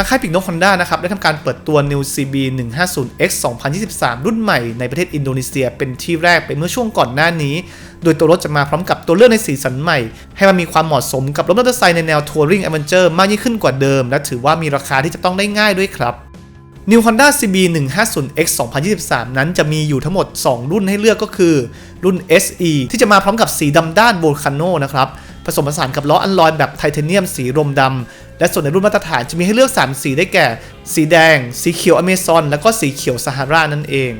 ทางค่ายปิกนกฮอนด้านะครับได้ทำการเปิดตัว New CB 150X 2023 รุ่นใหม่ในประเทศอินโดนีเซียเป็นที่แรกไปเมื่อช่วงก่อนหน้านี้ โดยตัวรถจะมาพร้อมกับตัวเลือกในสีสันใหม่ ให้มันมีความเหมาะสมกับรถมอเตอร์ไซค์ในแนวทัวริง a อ v e n เจอร์มากยิ่งขึ้นกว่าเดิม และถือว่ามีราคาที่จะต้องได้ง่ายด้วยครับ New Honda CB 150X 2023 นั้นจะมีอยู่ทั้งหมด 2 รุ่นให้เลือกก็คือ รุ่น SE ที่จะมาพร้อมกับสีดำด้าน Volcano นะครับผสมผสานกับล้ออัลลอยแบบไทเทเนียมสีรมดำ และส่วนในรุ่นมาตรฐานจะมีให้เลือก 3 สีได้แก่ สีแดง สีเขียวอเมซอน และก็สีเขียวซาฮารานั่นเอง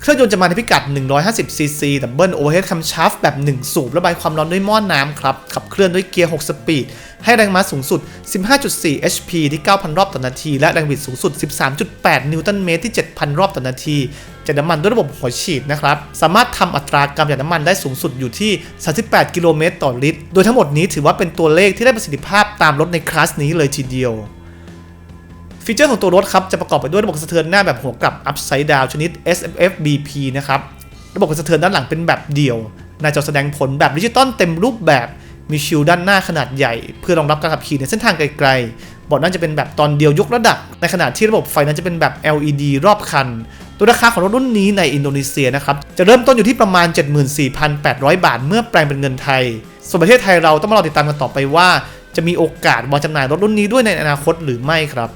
เครื่องยนต์จะมาในพิกัด 150cc ดับเบิลโอเวอร์เฮดคัมชาฟแบบ 1 สูบระบายความร้อนด้วยหม้อนน้ำครับ ขับเคลื่อนด้วยเกียร์ 6 สปีด ให้แรงม้าสูงสุด 15.4 HP ที่ 9,000 รอบต่อนาที และแรงบิดสูงสุด 13.8 นิวตันเมตรที่ 7,000 รอบต่อนาทีจากน้ำมันด้วยระบบหัวฉีดนะครับ สามารถทำอัตรากำจากน้ำมันได้สูงสุดอยู่ที่ 38 กิโลเมตรต่อลิตร โดยทั้งหมดนี้ถือว่าเป็นตัวเลขที่ได้ประสิทธิภาพตามรถในคลาสนี้เลยทีเดียวฟีเจอร์ของตัวรถครับจะประกอบไปด้วยระบบสะเทือนหน้าแบบหัวกลับ upside down ชนิด SFF BP นะครับ ระบบสะเทือนด้านหลังเป็นแบบเดี่ยวหน้าจอแสดงผลแบบดิจิตอลเต็มรูปแบบ มีชิลด้านหน้าขนาดใหญ่ เพื่อรองรับการขับขี่ในเส้นทางไกลๆบอดนั่นจะเป็นแบบตอนเดียวยกระดับ ในขณะที่ระบบไฟนั้นจะเป็นแบบ LED รอบคัน ตัวราคาของรถรุ่นนี้ในอินโดนีเซียนะครับจะเริ่มต้นอยู่ที่ประมาณ 74,800 บาท เมื่อแปลงเป็นเงินไทย ส่วนประเทศไทยเราต้องมารอติดตามกันต่อไปว่า จะมีโอกาสวางจำหน่ายรถรุ่นนี้ด้วยในอนาคตหรือไม่ครับ